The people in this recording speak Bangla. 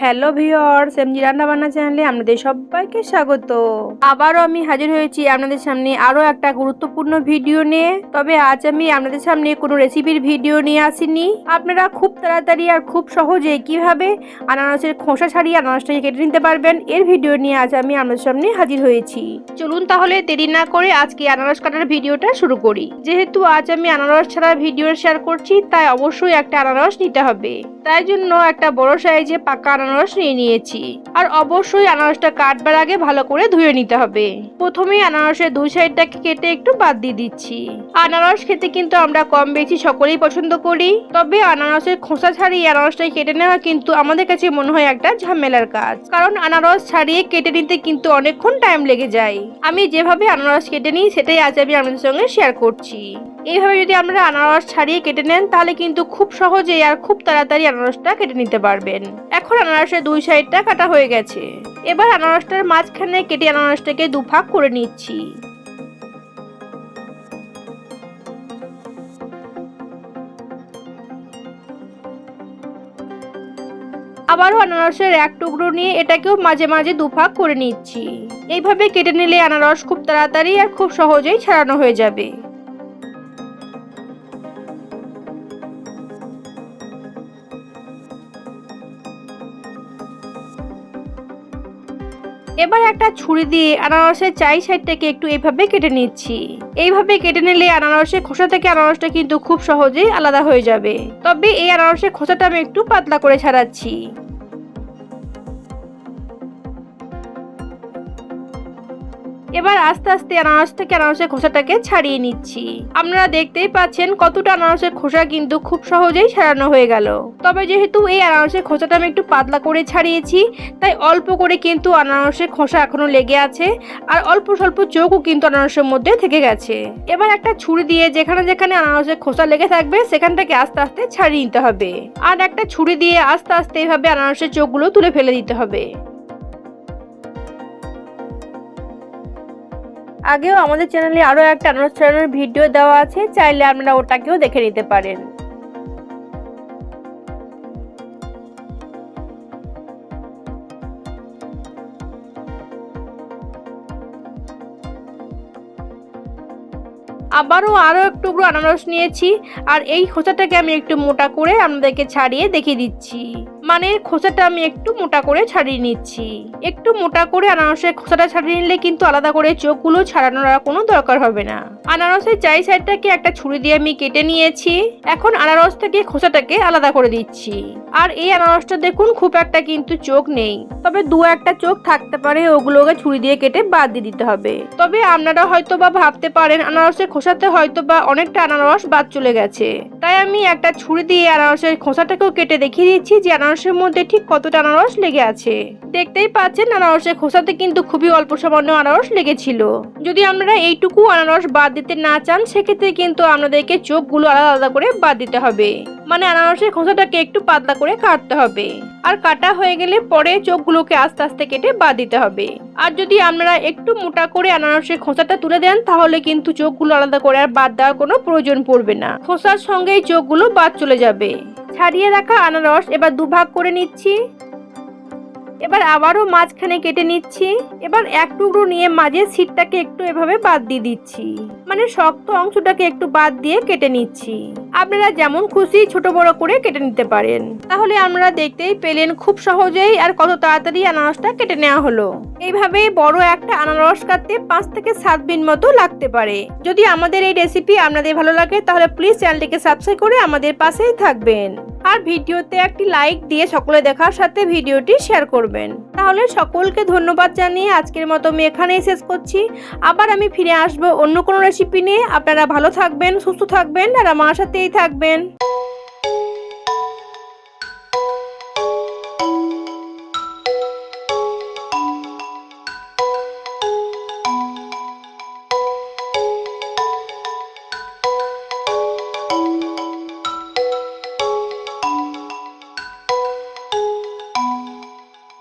হ্যালো ভিওর্স এমজি রান্না বান্না চ্যানেলে আপনাদের সবাইকে স্বাগত। আবারও আমি হাজির হয়েছি আপনাদের সামনে আরও একটা গুরুত্বপূর্ণ ভিডিও নিয়ে। তবে আজ আমি আপনাদের সামনে কোনো রেসিপির ভিডিও নিয়ে আসিনি। আপনারা খুব তাড়াতাড়ি আর খুব সহজে কীভাবে আনারসের খোসা ছাড়িয়ে আনারসটাকে কেটে নিতে পারবেন, এর ভিডিও নিয়ে আজ আমি আপনাদের সামনে হাজির হয়েছি। চলুন তাহলে দেরি না করে আজকে আনারস কাটার ভিডিওটা শুরু করি। যেহেতু আজ আমি আনারস ছাড়া ভিডিও শেয়ার করছি, তাই অবশ্যই একটা আনারস নিতে হবে। তাই জন্য একটা বড় সাইজে পাকা আনারস নিয়ে নিয়েছি। আর অবশ্যই আনারসটা কাটবার আগে ভালো করে ধুয়ে নিতে হবে। প্রথমেই আনারসের দুই সাইডটাকে কেটে একটু বাদ দিয়ে দিচ্ছি। আনারস খেতে কিন্তু আমরা কম বেশি সকলেই পছন্দ করি। তবে আনারসের খোসা ছাড়িয়ে আনারসটাই কেটে নেওয়া কিন্তু আমাদের কাছে মনে হয় একটা ঝামেলার কাজ। কারণ আনারস ছাড়িয়ে কেটে নিতে কিন্তু অনেকক্ষণ টাইম লেগে যায়। আমি যেভাবে আনারস কেটে নিই, সেটাই আজ আমি আপনাদের সঙ্গে শেয়ার করছি। এইভাবে যদি আপনারা আনারস ছাড়িয়ে কেটে নেন, তাহলে কিন্তু খুব সহজেই আর খুব তাড়াতাড়ি আনারসটা কেটে নিতে পারবেন। এখন আনারসের দুই সাইডটা কাটা হয়ে গেছে। এবার আনারসটার মাঝখানে কেটে আনারসটাকে দুভাগ করে নিচ্ছি। আবারও আনারসের এক টুকরো নিয়ে এটাকেও মাঝে মাঝে দুভাগ করে নিচ্ছি। এইভাবে কেটে নিলে আনারস খুব তাড়াতাড়ি আর খুব সহজেই ছাড়ানো হয়ে যাবে। এবার একটা ছুরি দিয়ে আনারসের চাই সাইডটাকে একটু এইভাবে কেটে নিচ্ছি। এইভাবে কেটে নিলে আনারসের খোসা থেকে আনারসটা কিন্তু খুব সহজেই আলাদা হয়ে যাবে। তবে এই আনারসের খোসাটা আমি একটু পাতলা করে ছাড়াচ্ছি। এবার আস্তে আস্তে আনারস থেকে আনারসের খোসাটাকে ছাড়িয়ে নিচ্ছি। আপনারা দেখতেই পাচ্ছেন কতটা আনারসের খোসা কিন্তু খুব সহজেই ছাড়ানো হয়ে গেল। তবে যেহেতু এই আনারসের খোসাটা আমি একটু পাতলা করে ছাড়িয়েছি, তাই অল্প করে কিন্তু আনারসের খোসা এখনও লেগে আছে আর অল্প স্বল্প চোখও কিন্তু আনারসের মধ্যে থেকে গেছে। এবার একটা ছুরি দিয়ে যেখানে যেখানে আনারসের খোসা লেগে থাকবে সেখানটাকে আস্তে আস্তে ছাড়িয়ে নিতে হবে। আর একটা ছুরি দিয়ে আস্তে আস্তে এভাবে আনারসের চোখগুলো তুলে ফেলে দিতে হবে। আগেও আমাদের চ্যানেলে আরও একটা অনুষ্ঠানের ভিডিও দেওয়া আছে, চাইলে আপনারা ওটাকেও দেখে নিতে পারেন। আবারও আরও এক টুকরো আনারস নিয়েছি, আর এই খোসাটাকে আমি একটু মোটা করে আপনাদেরকে ছাড়িয়ে দেখিয়ে দিচ্ছি। মানে খোসাটা আমি একটু মোটা করে ছাড়িয়ে নিচ্ছি। একটু মোটা করে আনারসের খোসাটা ছাড়িয়ে নিলে কিন্তু আলাদা করে চোখগুলো ছাড়ানোর কোনো দরকার হবে না। আনারসের চাই সাইডটাকে একটা ছুরি দিয়ে আমি কেটে নিয়েছি। এখন আনারস থেকে খোসাটাকে আলাদা করে দিচ্ছি। আর এই আনারসটা দেখুন, খুব একটা কিন্তু চোখ নেই। তবে দু একটা চোখ থাকতে পারে, ওগুলোকে ছুরি দিয়ে কেটে বাদ দিয়ে দিতে হবে। তবে আপনারা হয়তো বা ভাবতে পারেন, আনারসের খোসাতে হয়তো বা অনেকটা আনারস বাদ চলে গেছে। তাই আমি একটা ছুরি দিয়ে আনারসের খোসাটাকেও কেটে দেখিয়ে দিচ্ছি যে আনারসের মধ্যে ঠিক কতটা আনারস লেগে আছে। দেখতেই পাচ্ছেন আনারসের খোসাতে কিন্তু খুবই অল্প সামান্য আনারস লেগেছিল। যদি আপনারা এইটুকু আনারস বাদ দিতে না চান, সেক্ষেত্রে কিন্তু আপনাদেরকে চোখগুলো আলাদা আলাদা করে বাদ দিতে হবে। মানে আনারসের খোসাটাকে একটু পাতলা করে কাটতে হবে। আর কাটা হয়ে গেলে পরে চোখগুলোকে আস্তে আস্তে কেটে বাদ দিতে হবে। আর যদি আপনারা একটু মোটা করে আনারসের খোসাটা তুলে দেন, তাহলে কিন্তু চোখগুলো আলাদা করে আর বাদ দেওয়ার কোনো প্রয়োজন পড়বে না। খোসার সঙ্গেই চোখগুলো বাদ চলে যাবে। ছাড়িয়ে রাখা আনারস এবার দুভাগ করে নিচ্ছি। এবার আবারও মাঝখানে কেটে নিচ্ছি। এবার এক টুকরো নিয়ে মাঝে সিটটাকে একটু এভাবে বাদ দিয়ে দিচ্ছি। মানে শক্ত অংশটাকে একটু বাদ দিয়ে কেটে নিচ্ছি। আপনারা যেমন খুশি ছোট বড় করে কেটে নিতে পারেন। তাহলে আমরা দেখতেই পেলেন খুব সহজেই আর কত তাড়াতাড়ি আনারসটা কেটে নেওয়া হলো। এইভাবে বড় একটা আনারস কাটতে পাঁচ থেকে সাত দিন মতো লাগতে পারে। যদি আমাদের এই রেসিপি আপনাদের ভালো লাগে, তাহলে প্লিজ চ্যানেলটিকে সাবস্ক্রাইব করে আমাদের পাশেই থাকবেন। আর ভিডিওতে একটি লাইক দিয়ে সকলে দেখার সাথে ভিডিওটি শেয়ার করবেন। তাহলে সকলকে ধন্যবাদ জানিয়ে আজকের মতো আমি এখানেই শেষ করছি। আবার আমি ফিরে আসব অন্য কোনো রেসিপি নিয়ে। আপনারা ভালো থাকবেন, সুস্থ থাকবেন, আর আমার থাকবেন।